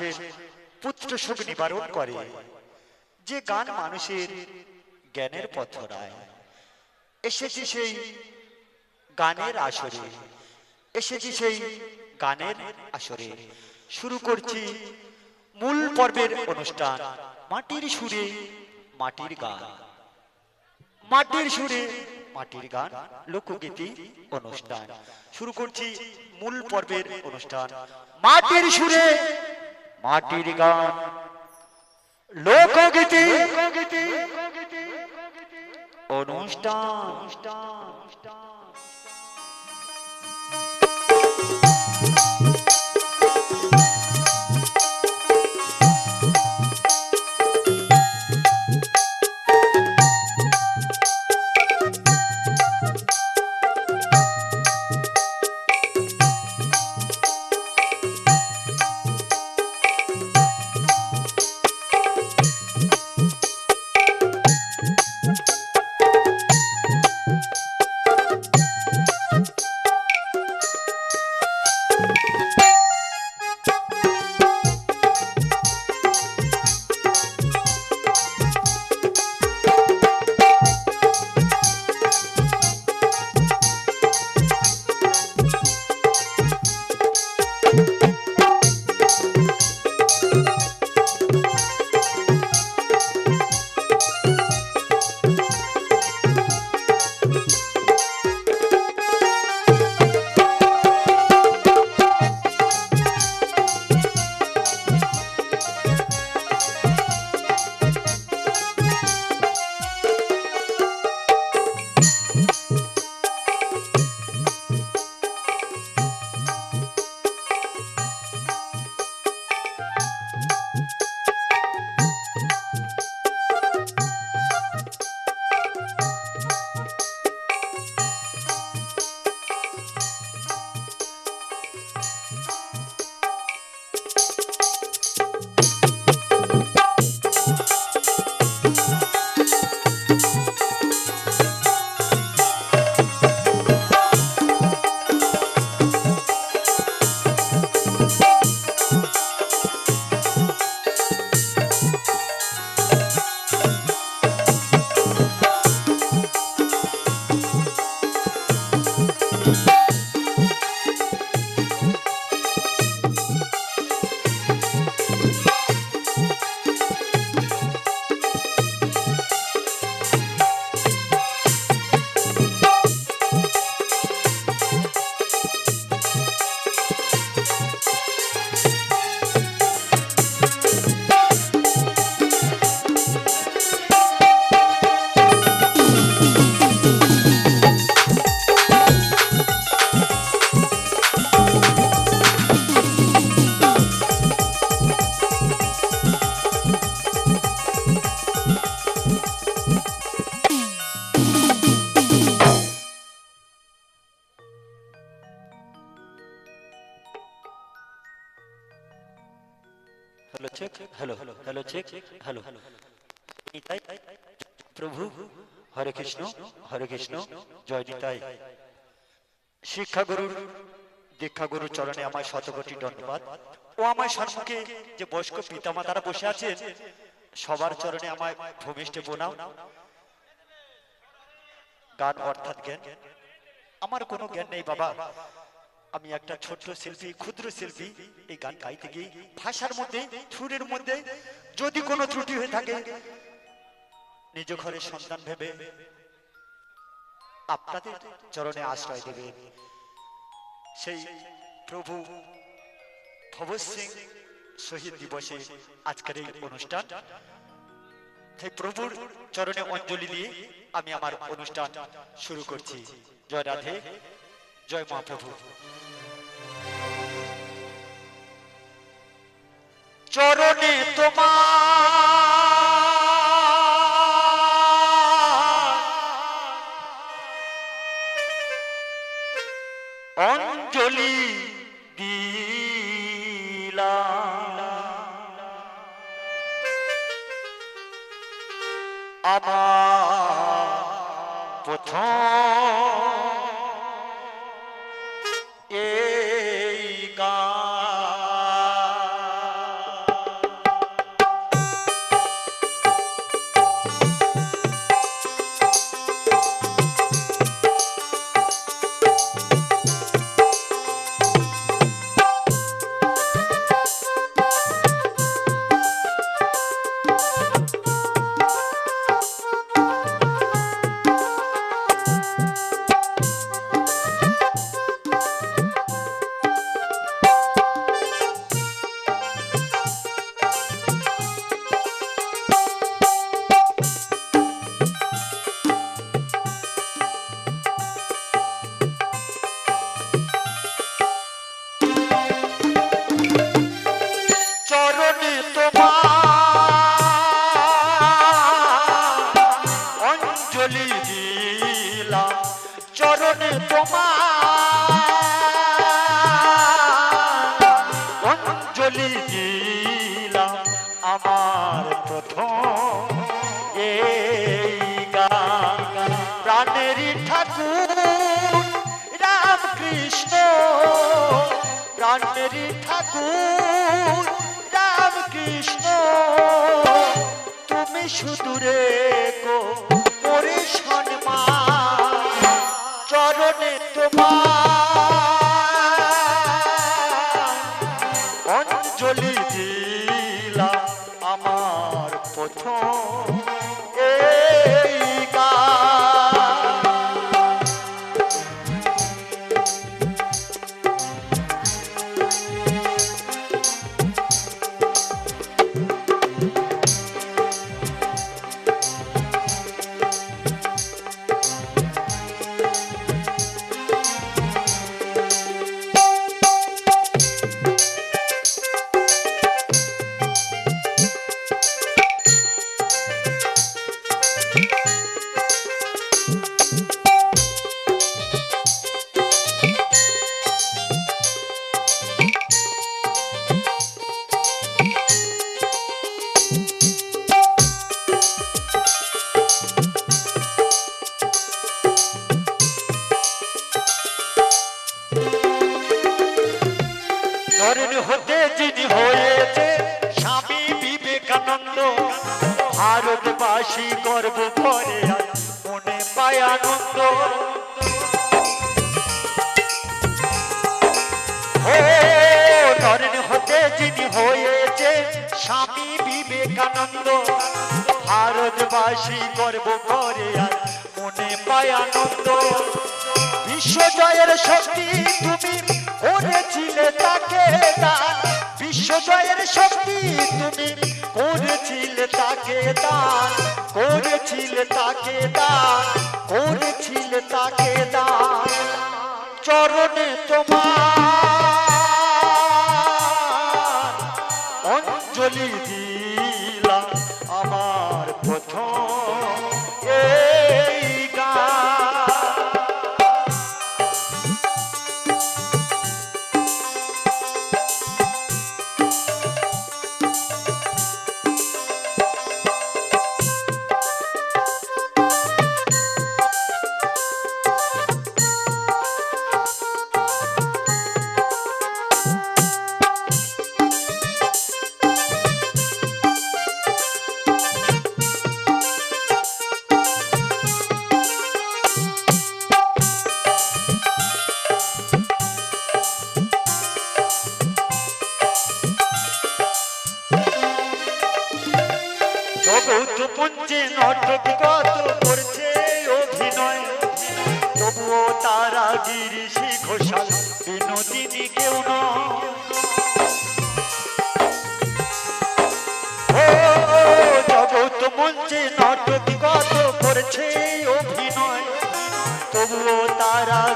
মানুষের পুত্র শোক নিবারণ করে। যে গান মানুষের জ্ঞানের পথরায়। এসেছি সেই গানের আসরে। এসেছি সেই গানের আসরে। শুরু করছি মূল পর্বের অনুষ্ঠান, মাটির সুরে মাটির গান। মাটির সুরে মাটির গান, লোকগীতি অনুষ্ঠান। শুরু করছি মূল পর্বের অনুষ্ঠান, মাটির সুরে মাটির গান লোকগীতি অনুষ্ঠান জয় নিতাই। শিক্ষা গুরুর দীক্ষা গুরুর চরণে আমার শতকোটি ধন্যবাদ। ও আমার সম্মুখে যে বয়স্ক পিতামাতারা বসে আছেন, সবার চরণে আমায় ভূমিষ্ঠে গান অর্থাৎ জ্ঞান। আমার কোনো জ্ঞান নেই বাবা। আমি একটা ছোট্ট শিল্পী, ক্ষুদ্র শিল্পী। এই গান গাইতে গিয়ে ভাষার মধ্যে, সুরের মধ্যে যদি কোনো ত্রুটি হয়ে থাকে, নিজ ঘরের সন্তান ভেবে আপনাদের চরণে আশ্রয় দেবে। সেই প্রভু ভবত সিং শহীদ দিবসে আজকের এই অনুষ্ঠান। সেই প্রভুর চরণে অঞ্জলি দিয়ে আমি আমার অনুষ্ঠান শুরু করছি। জয় রাধে, জয় মহাপ্রভু চরণে তোমার অঞ্জলি দিলা আমার প্রথম প্রাণের ঠাকুর রাম কৃষ্ণ তুমি রেখো করে সম্মান চরণে তোমার অঞ্জলি দিলাম আমার প্রথম ধরেন হতে যিনি হয়েছে, স্বামী বিবেকানন্দ। ভারতবাসী গর্ব করে মনে পায় আনন্দ। ও হতে যিনি হয়েছে, স্বামী বিবেকানন্দ। ভারতবাসী গর্ব করে মনে পায় আনন্দ। বিশ্ব জয়ের শক্তি তুমি করেছিলে তাকে দান বিশ্ব জয়ের শক্তি তুমি করেছিলে তাকে দান করেছিলে তাকে দান করেছিলে তাকে দান চরণে তোমার অঞ্জলি দিলাম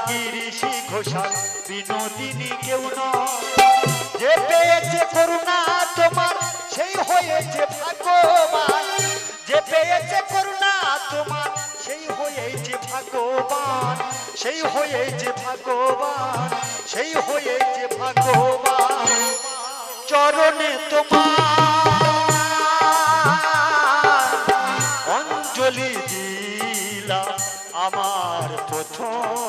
গিরিশি ঘোষাল, বিনোদিনী কেউ নয়। যে পেয়েছে করুণা তোমার, সেই হয়েছে ভাগ্যবান। যে পেয়েছে করুণা তোমার, সেই হয়েছে ভাগ্যবান। সেই হয়েছে ভাগ্যবান, সেই হয়েছে ভাগ্যবান। চরণে তোমার অঞ্জলি দিলাম আমার প্রথম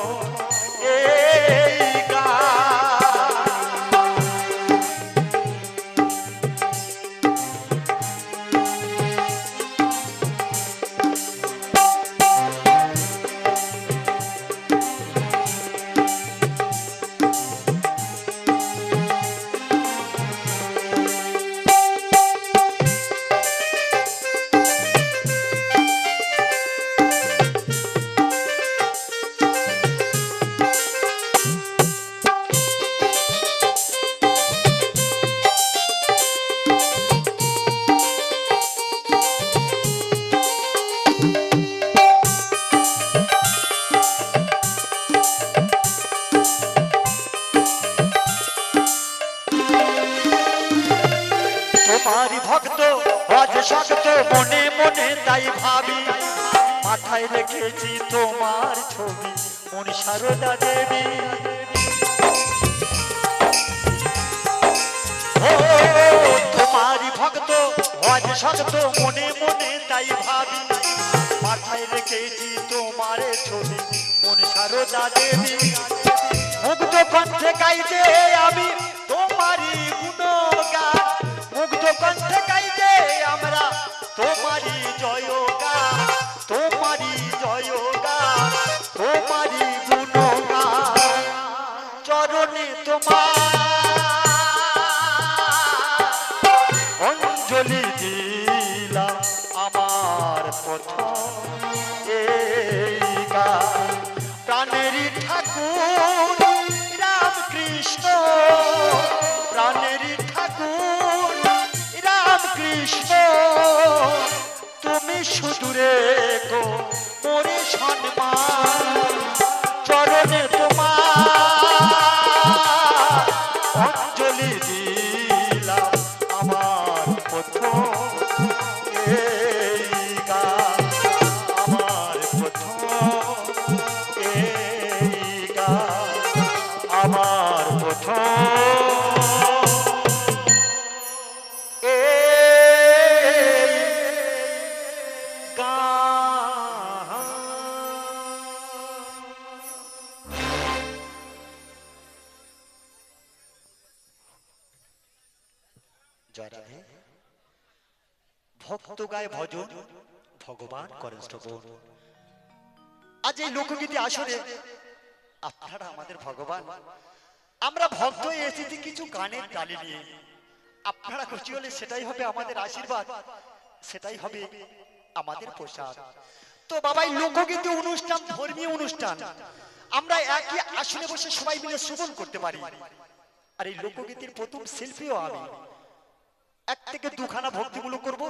কণ্ঠে করেন শ্রবণ। আজ এই লোকগীতি আসরে আপনারা আমাদের ভগবান। আমরা ভক্ত এসেছি কিছু গানের তালি নিয়ে। আপনারা খুশি হলে সেটাই হবে আমাদের আশীর্বাদ, সেটাই হবে আমাদের প্রসাদ। তো বাবা, এই লোকগীতি অনুষ্ঠান, ধর্মীয় অনুষ্ঠান, আমরা একই আসনে বসে সবাই মিলে শ্রবণ করতে পারি। আর এই লোকগীতির প্রথম শিল্পীও আমি। এক থেকে দুখানা ভক্তিমূলক করব।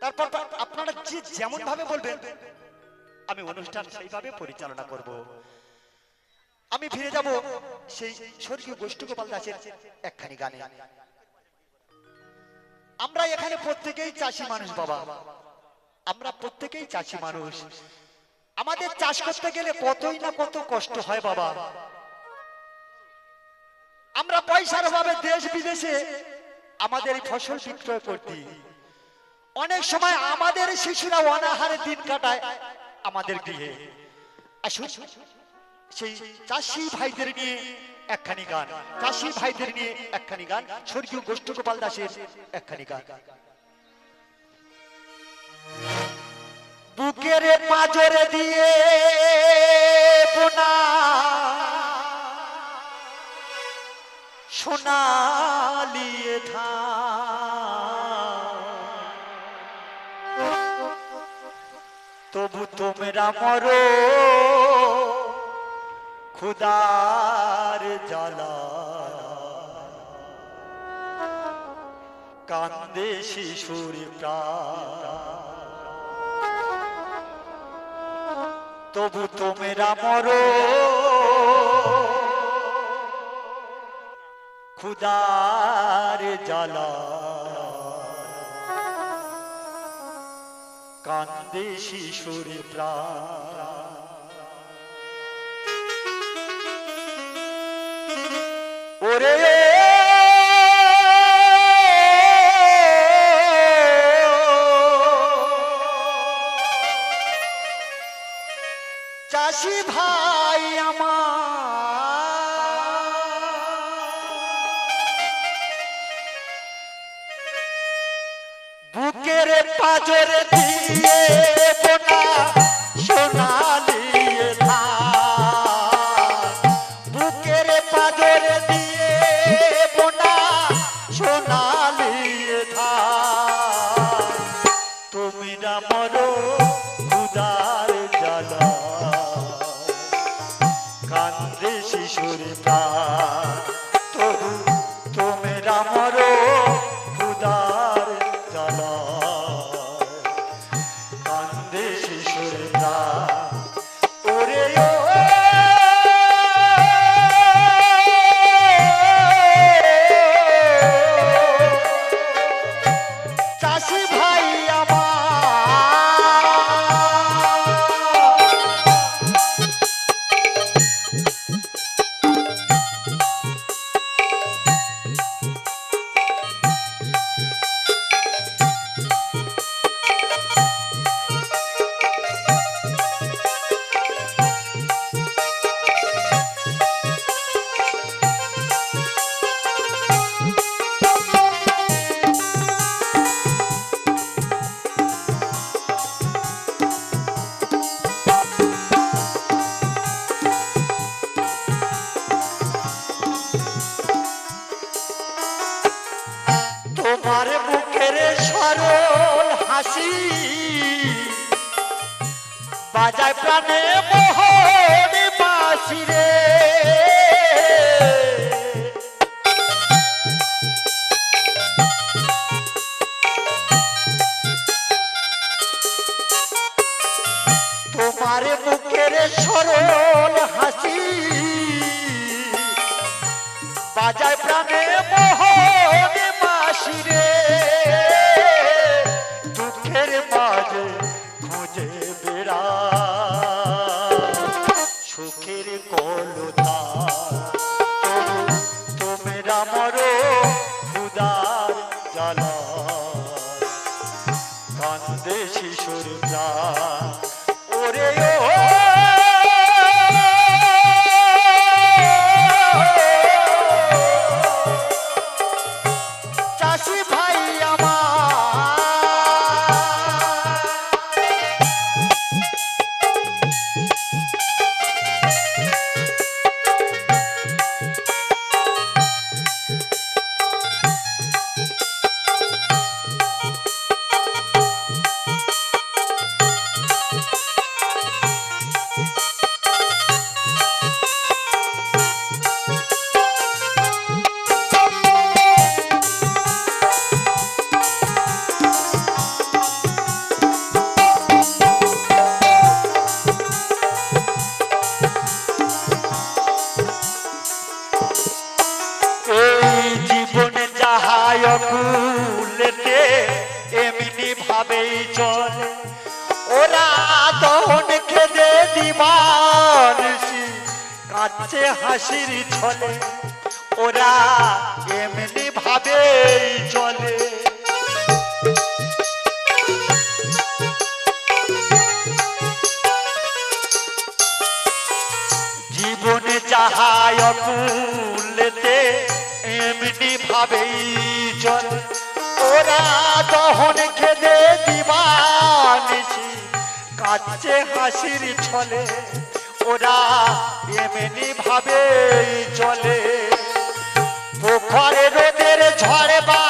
তারপর আপনারা যে যেমন ভাবে বলবেন আমি অনুষ্ঠান সেইভাবে পরিচালনা করব। আমি ফিরে যাব সেই স্বর্গীয় গোষ্ঠী গোপাল দাসের একখানি গানে। আমরা এখানে প্রত্যেকেই চাষি মানুষ বাবা। আমরা প্রত্যেকেই চাষি মানুষ। আমাদের চাষ করতে গেলে কতই না কত কষ্ট হয় বাবা। আমরা পয়সার অভাবে দেশ বিদেশে আমাদের এই ফসল বিক্রয় করতে। অনেক সময় আমাদের শিশুরা অনাহারে দিন কাটায় আমাদের গৃহে। সেই চাষি ভাইদের নিয়ে একখানি গান, চাষি ভাইদের নিয়ে একখানি গান, স্বর্গীয় গোষ্ঠ গোপাল দাসের একখানি গান। বুকের পাজরে দিয়ে বোনা সোনালিয়ে ধান। তবু তোমরা মরো। খুদার জ্বালা। কান্দে শিশুর তবু তোমরা মরো। খুদার জ্বালা। কান্দে শিশুর ওরে চাষি ভাই আমার বুকের পাজরে দিয়ে সরল হাসি। বাজায় প্রাণে মোহন বাসি যাহায় এমনি ভাবেই চল। ওরা দহন খেদে দিবানিসি কাচ্ছে হাসির ছলে। ওরা এমনি ভাবেই চলে। পোখরে রোদের ঝড়ে বাদলে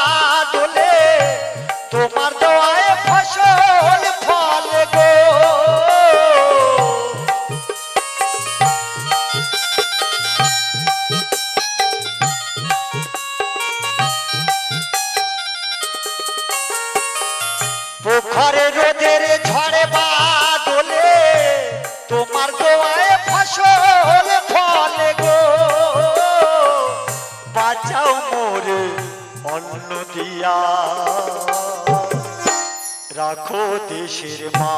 রাখো দেশের মা।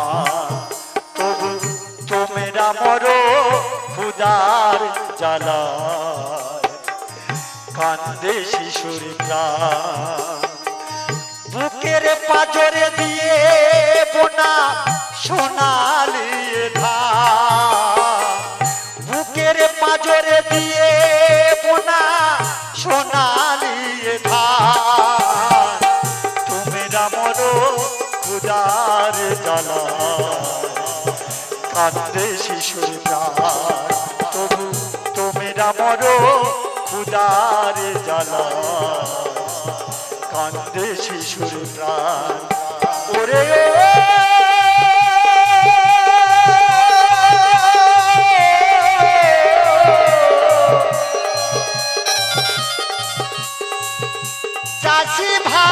তবু তোমরা মরো খুদার জ্বালা কান্দে শিশুর বুকের পাজরে দিয়ে বোনা সোনালি ধান। বুকের পাজরে দিয়ে বোনা সোনালি কান্দে শিশুর প্রাণ। তবু তোমরা মরো খুদার জ্বালা। কান্দে শিশুর প্রাণ। ওরে চাষি ভাই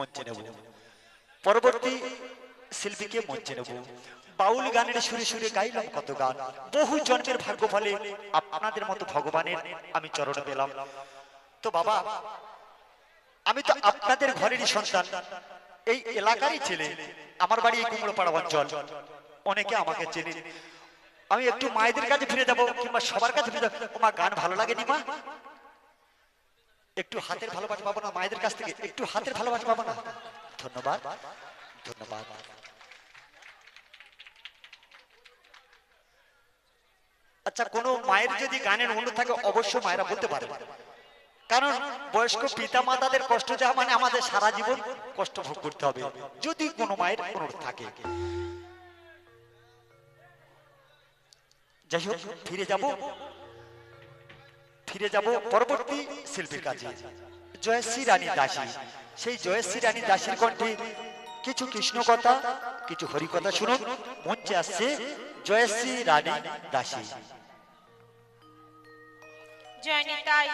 মঞ্চে নেব। পরবর্তী শিল্পীকে মঞ্চে নেব। বাউল গানের সুরে সুরে গাইলাম কত গান। বহু জন্মের ভাগ্য ফলে আপনাদের মতো ভগবানের আমি চরণ পেলাম। তো বাবা, আমি তো আপনাদের ঘরেরই সন্তান। এই এলাকারই ছেলে। আমার বাড়ি কুমড়োপাড়া অঞ্চল। অনেকে আমাকে চেনে। আমি একটু মায়েদের কাছে ফিরে যাব কিংবা সবার কাছে ফিরে যাব। মা গান ভালো লাগেনি মা? একটু হাতের ভালোবাসা পাবো না মায়েদের কাছ থেকে একটু হাতের ভালোবাসা পাবো না। ধন্যবাদ। ধন্যবাদ। আচ্ছা কোন মায়ের যদি গানের অনুরোধ থাকে অবশ্য মায়েরা বলতে পারে। কারণ বয়স্ক পিতা মাতাদের কষ্ট যাওয়া মানে আমাদের সারা জীবন কষ্ট ভোগ করতে হবে। যদি কোনো মায়ের অনুরোধ থাকে। যাই হোক ফিরে যাব। ফিরে যাব পরবর্তী শিল্পীর কাছে জয়শ্রী রানী দাসী। সেই জয়শ্রী রানী দাসীর কণ্ঠে কিছু কৃষ্ণ কথা কিছু হরি কথা শুনুন, মঞ্চে আসছে জয়শ্রী রানী দাসী। জয় নিতাই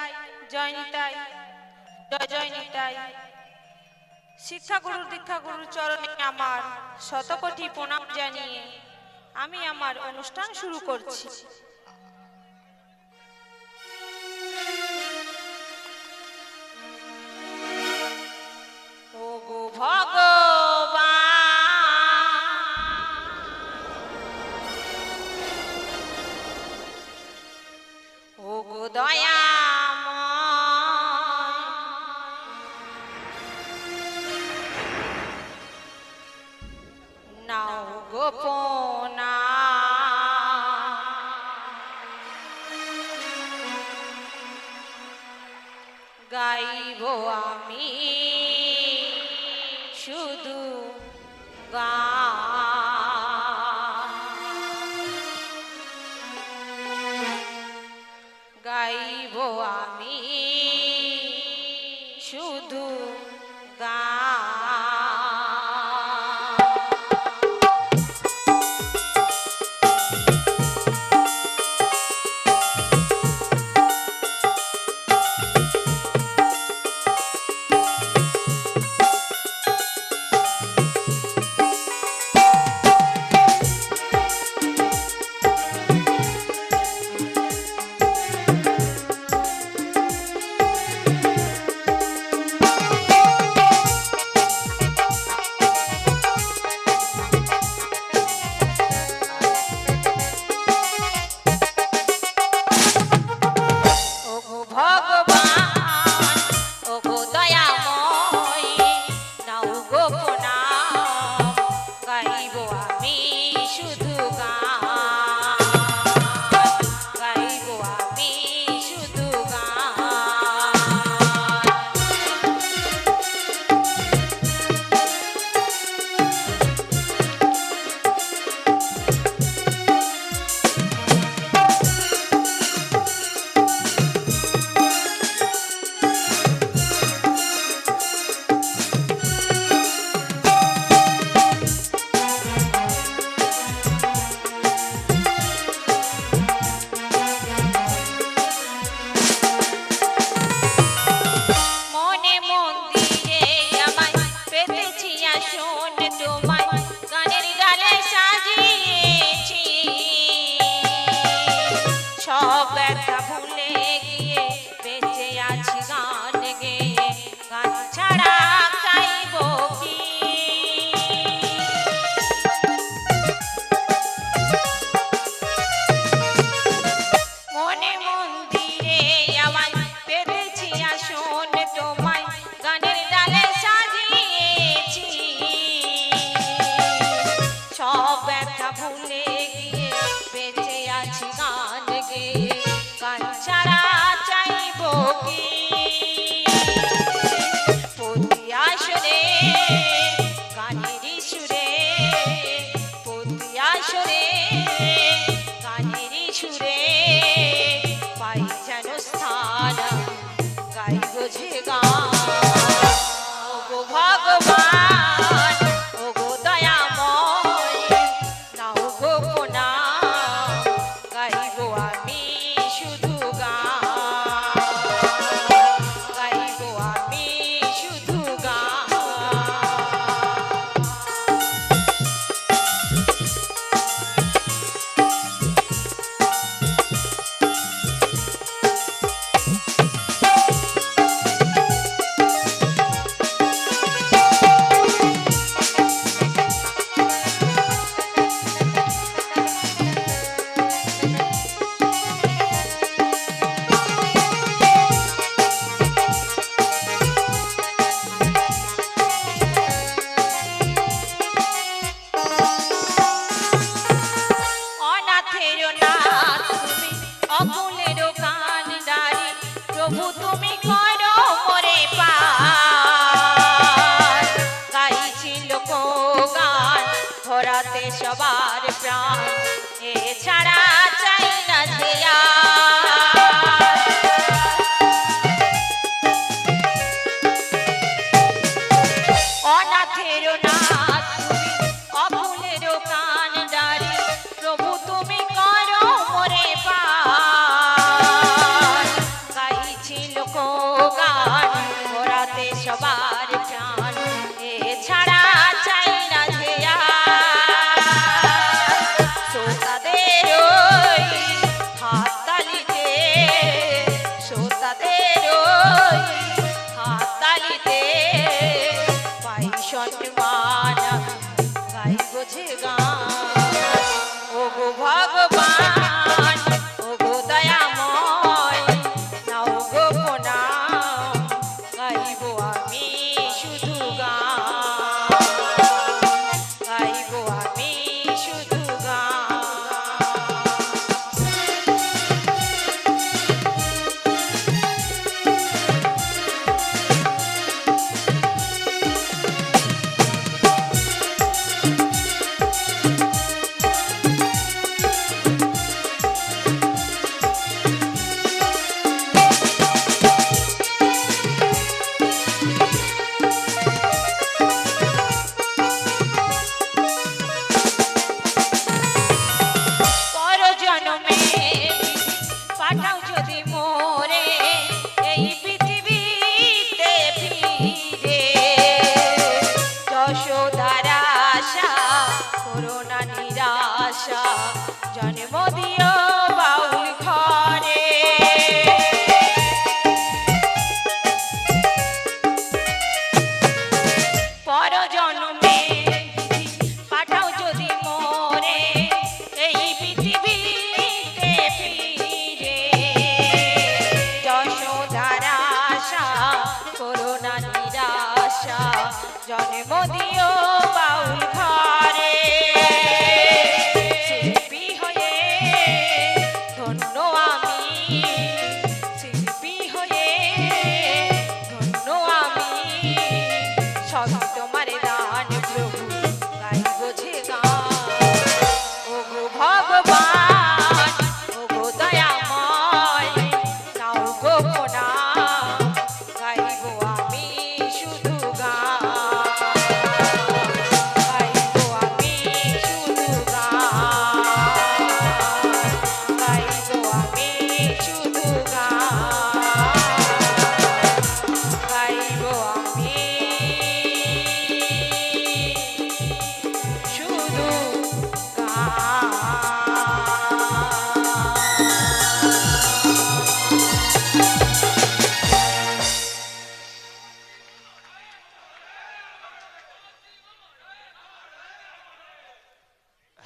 জয় নিতাই জয় জয় নিতাই শিক্ষা গুরুর দীক্ষা গুরুর চরণে আমার শতকোটি প্রণাম জানিয়ে আমি আমার অনুষ্ঠান শুরু করছি। ওগো ভগবান। ওগো দয়াময়